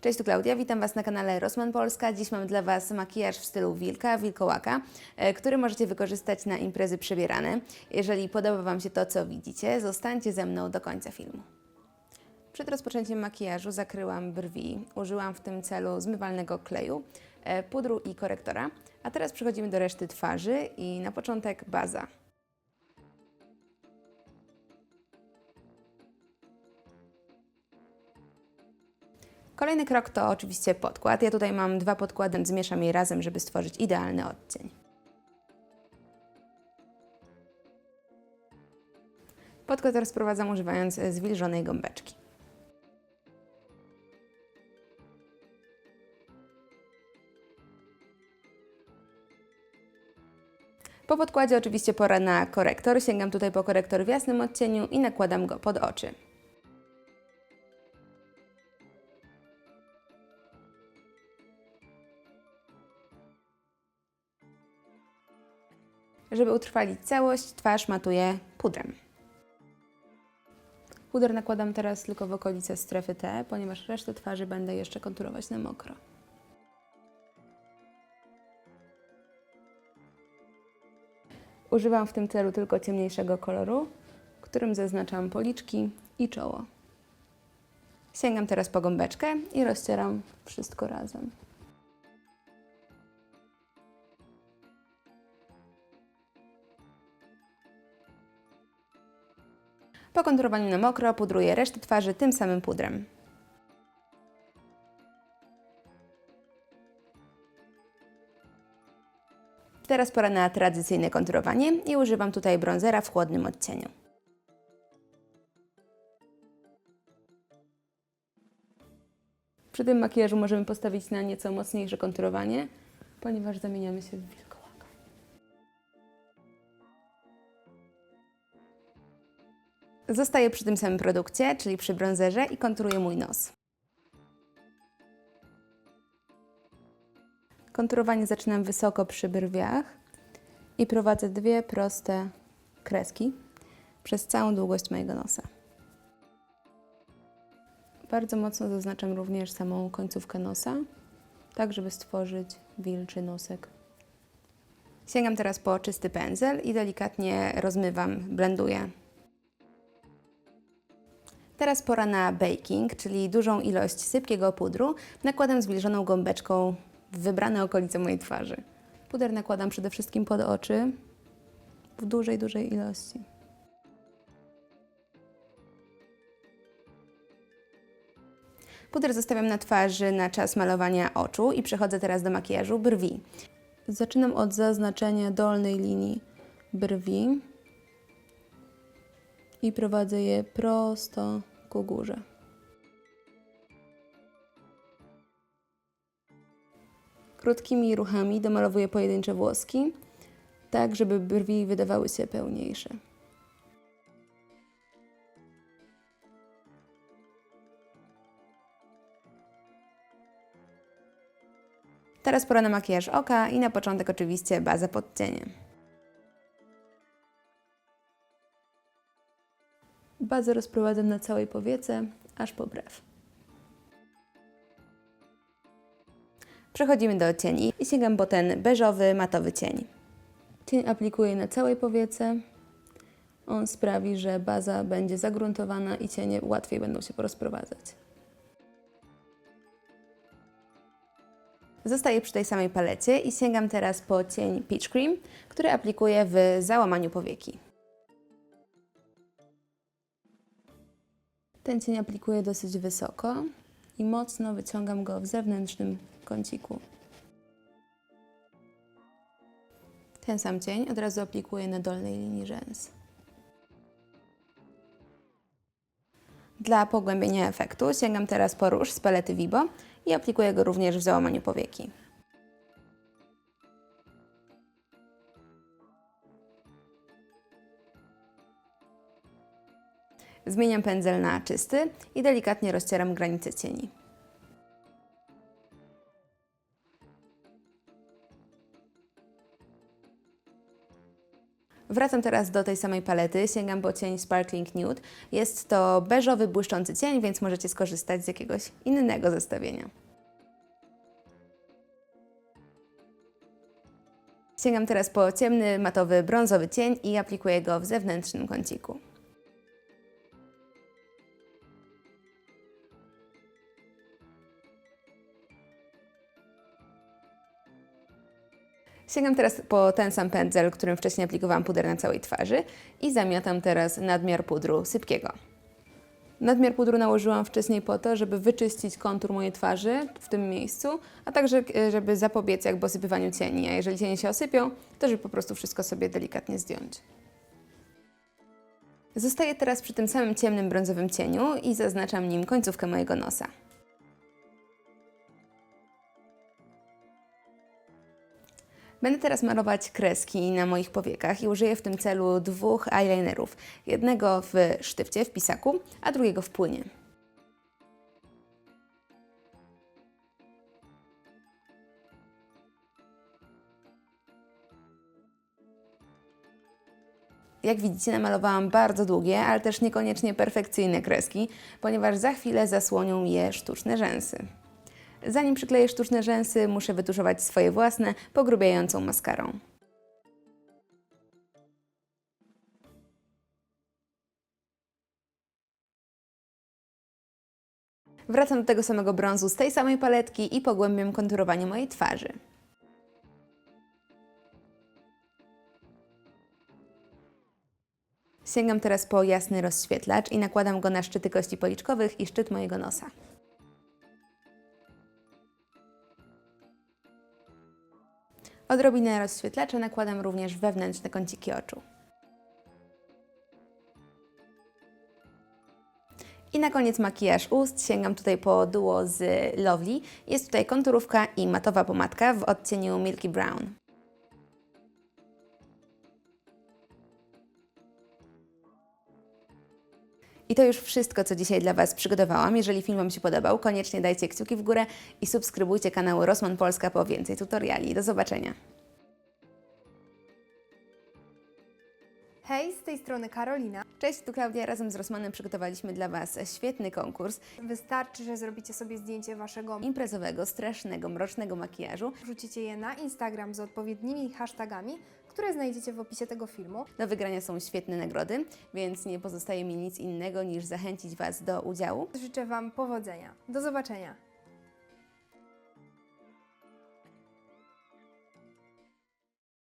Cześć, tu Klaudia, witam Was na kanale Rosman Polska. Dziś mam dla Was makijaż w stylu wilka, wilkołaka, e, który możecie wykorzystać na imprezy przebierane. Jeżeli podoba Wam się to, co widzicie, zostańcie ze mną do końca filmu. Przed rozpoczęciem makijażu zakryłam brwi. Użyłam w tym celu zmywalnego kleju, e, pudru i korektora. A teraz przechodzimy do reszty twarzy i na początek baza. Kolejny krok to oczywiście podkład. Ja tutaj mam dwa podkłady, zmieszam je razem, żeby stworzyć idealny odcień. Podkład rozprowadzam używając zwilżonej gąbeczki. Po podkładzie oczywiście pora na korektor. Sięgam tutaj po korektor w jasnym odcieniu i nakładam go pod oczy. Żeby utrwalić całość, twarz matuję pudrem. Puder nakładam teraz tylko w okolice strefy T, ponieważ resztę twarzy będę jeszcze konturować na mokro. Używam w tym celu tylko ciemniejszego koloru, którym zaznaczam policzki i czoło. Sięgam teraz po gąbeczkę i rozcieram wszystko razem. Po konturowaniu na mokro pudruję resztę twarzy tym samym pudrem. Teraz pora na tradycyjne konturowanie i używam tutaj bronzera w chłodnym odcieniu. Przy tym makijażu możemy postawić na nieco mocniejsze konturowanie, ponieważ zamieniamy się w wilkołaka. Zostaję przy tym samym produkcie, czyli przy bronzerze i konturuję mój nos. Konturowanie zaczynam wysoko przy brwiach i prowadzę dwie proste kreski przez całą długość mojego nosa. Bardzo mocno zaznaczam również samą końcówkę nosa, tak żeby stworzyć wilczy nosek. Sięgam teraz po czysty pędzel i delikatnie rozmywam, blenduję. Teraz pora na baking, czyli dużą ilość sypkiego pudru nakładam zwilżoną gąbeczką w wybrane okolice mojej twarzy. Puder nakładam przede wszystkim pod oczy w dużej, dużej ilości. Puder zostawiam na twarzy na czas malowania oczu i przechodzę teraz do makijażu brwi. Zaczynam od zaznaczenia dolnej linii brwi i prowadzę je prosto ku górze. Krótkimi ruchami domalowuję pojedyncze włoski, tak żeby brwi wydawały się pełniejsze. Teraz pora na makijaż oka i na początek oczywiście baza pod cieniem. Bazę rozprowadzam na całej powiece, aż po brew. Przechodzimy do cieni i sięgam po ten beżowy, matowy cień. Cień aplikuję na całej powiece. On sprawi, że baza będzie zagruntowana i cienie łatwiej będą się porozprowadzać. Zostaję przy tej samej palecie i sięgam teraz po cień Peach Cream, który aplikuję w załamaniu powieki. Ten cień aplikuję dosyć wysoko i mocno wyciągam go w zewnętrznym kąciku. Ten sam cień od razu aplikuję na dolnej linii rzęs. Dla pogłębienia efektu sięgam teraz po róż z palety Vibo i aplikuję go również w załamaniu powieki. Zmieniam pędzel na czysty i delikatnie rozcieram granice cieni. Wracam teraz do tej samej palety, sięgam po cień Sparkling Nude. Jest to beżowy, błyszczący cień, więc możecie skorzystać z jakiegoś innego zestawienia. Sięgam teraz po ciemny, matowy, brązowy cień i aplikuję go w zewnętrznym kąciku. Sięgam teraz po ten sam pędzel, którym wcześniej aplikowałam puder na całej twarzy i zamiotam teraz nadmiar pudru sypkiego. Nadmiar pudru nałożyłam wcześniej po to, żeby wyczyścić kontur mojej twarzy w tym miejscu, a także e, żeby zapobiec jakby osypywaniu cieni. A jeżeli cienie się osypią, to żeby po prostu wszystko sobie delikatnie zdjąć. Zostaję teraz przy tym samym ciemnym brązowym cieniu i zaznaczam nim końcówkę mojego nosa. Będę teraz malować kreski na moich powiekach i użyję w tym celu dwóch eyelinerów. Jednego w sztywcie, w pisaku, a drugiego w płynie. Jak widzicie, namalowałam bardzo długie, ale też niekoniecznie perfekcyjne kreski, ponieważ za chwilę zasłonią je sztuczne rzęsy. Zanim przykleję sztuczne rzęsy, muszę wytuszować swoje własne pogrubiającą maskarą. Wracam do tego samego brązu z tej samej paletki i pogłębiam konturowanie mojej twarzy. Sięgam teraz po jasny rozświetlacz i nakładam go na szczyty kości policzkowych i szczyt mojego nosa. Odrobinę rozświetlacza nakładam również wewnętrzne kąciki oczu. I na koniec makijaż ust. Sięgam tutaj po duo z Lovely. Jest tutaj konturówka i matowa pomadka w odcieniu Milky Brown. I to już wszystko, co dzisiaj dla Was przygotowałam. Jeżeli film Wam się podobał, koniecznie dajcie kciuki w górę i subskrybujcie kanał Rosman Polska po więcej tutoriali. Do zobaczenia! Hej, z tej strony Karolina. Cześć, tu Klaudia. Razem z Rosmanem przygotowaliśmy dla Was świetny konkurs Wystarczy, że zrobicie sobie zdjęcie waszego imprezowego, strasznego, mrocznego makijażu. wrzucicie je na Instagram z odpowiednimi hashtagami, które znajdziecie w opisie tego filmu. Do wygrania są świetne nagrody, więc nie pozostaje mi nic innego niż zachęcić Was do udziału. Życzę Wam powodzenia. Do zobaczenia.